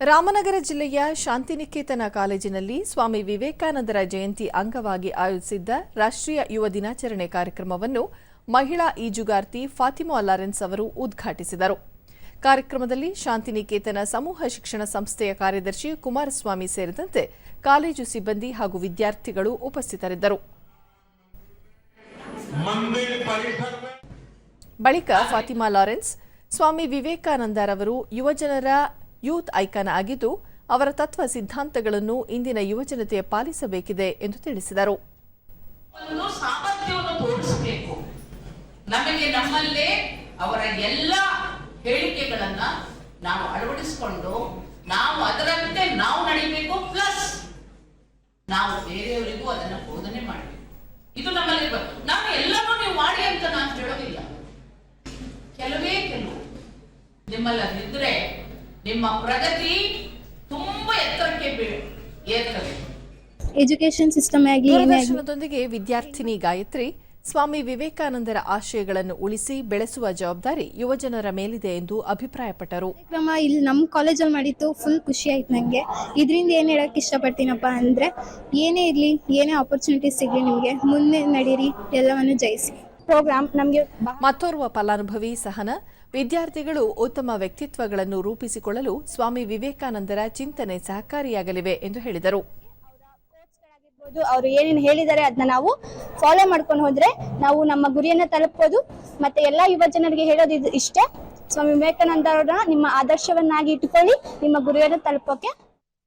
ರಾಮನಗರ ಜಿಲ್ಲೆಯ ಶಾಂತಿನಿಕೇತನ ಕಾಲೇಜಿನಲ್ಲಿ ಸ್ವಾಮಿ ವಿವೇಕಾನಂದರ ಜಯಂತಿ ಅಂಗವಾಗಿ ಆಯೋಜಿಸಿದ್ದ ರಾಷ್ಟ್ರೀಯ ಯುವ ದಿನಾಚರಣೆ ಕಾರ್ಯಕ್ರಮವನ್ನು ಮಹಿಳಾ ಈಜುಗಾರ್ತಿ ಫಾತಿಮಾ ಲಾರೆನ್ಸ್ ಅವರು ಉದ್ಘಾಟಿಸಿದರು. ಕಾರ್ಯಕ್ರಮದಲ್ಲಿ ಶಾಂತಿನಿಕೇತನ ಸಮೂಹ ಶಿಕ್ಷಣ ಸಂಸ್ಥೆಯ ಕಾರ್ಯದರ್ಶಿ ಕುಮಾರಸ್ವಾಮಿ ಸೇರಿದಂತೆ ಕಾಲೇಜು ಸಿಬ್ಬಂದಿ ಹಾಗೂ ವಿದ್ಯಾರ್ಥಿಗಳು ಉಪಸ್ಥಿತರಿದ್ದರು. ಬಳಿಕ ಫಾತಿಮಾ ಲಾರೆನ್ಸ್ ಸ್ವಾಮಿ ವಿವೇಕಾನಂದರವರು ಯುವಜನರ ಯೂತ್ ಐಕಾನ್ ಆಗಿದ್ದು ಅವರ ತತ್ವ ಸಿದ್ಧಾಂತಗಳನ್ನು ಇಂದಿನ ಯುವಜನತೆ ಪಾಲಿಸಬೇಕಿದೆ ಎಂದು ತಿಳಿಸಿದರು. ನಮಗೆ ನಮ್ಮಲ್ಲೇ ಅವರ ಎಲ್ಲ ಹೇಳಿಕೆಗಳನ್ನ ನಾವು ಅಳವಡಿಸಿಕೊಂಡು ನಾವು ಅದರಂತೆ ನಾವು ನಡಿಬೇಕು, ಪ್ಲಸ್ ನಾವು ಬೇರೆಯವರಿಗೂ ಅದನ್ನ ಬೋಧನೆ ಮಾಡಬೇಕು. ಇದು ನಮ್ಮಲ್ಲಿ. ನಾನು ಎಲ್ಲವೂ ನೀವು ಮಾಡಿ ಅಂತ ನಾನು ಹೇಳೋದಿಲ್ಲ. ಕೆಲವೇ ಕೆಲವು ನಿಮ್ಮಲ್ಲಿ ಅದಿದ್ರೆ ನಿಮ್ಮ ಪ್ರಗತಿ ತುಂಬಾ ಎತ್ತರಕ್ಕೆ ಏರ್ತದೆ. ಎಜುಕೇಶನ್ ಸಿಸ್ಟಮ್ ಆಗಲಿ ಏನೇ ದೂರದರ್ಶನದೊಂದಿಗೆ ವಿದ್ಯಾರ್ಥಿನಿ ಗಾಯತ್ರಿ ಸ್ವಾಮಿ ವಿವೇಕಾನಂದರ ಆಶಯಗಳನ್ನು ಉಳಿಸಿ ಬೆಳೆಸುವ ಜವಾಬ್ದಾರಿ ಯುವಜನರ ಮೇಲಿದೆ ಎಂದು ಅಭಿಪ್ರಾಯಪಟ್ಟರು. ಕಾರ್ಯಕ್ರಮ ಇಲ್ಲಿ ನಮ್ಮ ಕಾಲೇಜಲ್ಲಿ ಮಾಡಿತ್ತು ಫುಲ್ ಖುಷಿ ಆಯ್ತು ನನಗೆ ಇದರಿಂದ ಏನು ಹೇಳಕ್ಕೆ ಇಷ್ಟಪಡ್ತೀನಪ್ಪ ಅಂದ್ರೆ ಏನೇ ಇರಲಿ ಏನೇ ಆಪರ್ಚುನಿಟಿ ಸಿಗಲಿ ನಿಮಗೆ ಮುಂದೆ ನಡೀರಿ ಎಲ್ಲವನ್ನು ಜಯಿಸಿ. ಪ್ರೋಗ್ರಾಮ್ ನಮಗೆ ಮತ್ತೋರ್ವ ಫಲಾನುಭವಿ ಸಹನ ವಿದ್ಯಾರ್ಥಿಗಳು ಉತ್ತಮ ವ್ಯಕ್ತಿತ್ವಗಳನ್ನು ರೂಪಿಸಿಕೊಳ್ಳಲು ಸ್ವಾಮಿ ವಿವೇಕಾನಂದರ ಚಿಂತನೆ ಸಹಕಾರಿಯಾಗಲಿವೆ ಎಂದು ಹೇಳಿದರು. ಅವರು ಏನೇನು ಹೇಳಿದ್ದಾರೆ ಅದನ್ನ ನಾವು ಫಾಲೋ ಮಾಡ್ಕೊಂಡು ಹೋದ್ರೆ ನಾವು ನಮ್ಮ ಗುರಿಯನ್ನ ತಲುಪಬಹುದು ಮತ್ತೆ ಎಲ್ಲಾ ಯುವ ಜನರಿಗೆ ಹೇಳೋದು ಇದು ಇಷ್ಟೇ. ಸ್ವಾಮಿ ವಿವೇಕಾನಂದ ಅವರ ನಿಮ್ಮ ಆದರ್ಶವನ್ನಾಗಿ ಇಟ್ಟುಕೊಳ್ಳಿ, ನಿಮ್ಮ ಗುರಿಯನ್ನು ತಲುಪೋಕೆ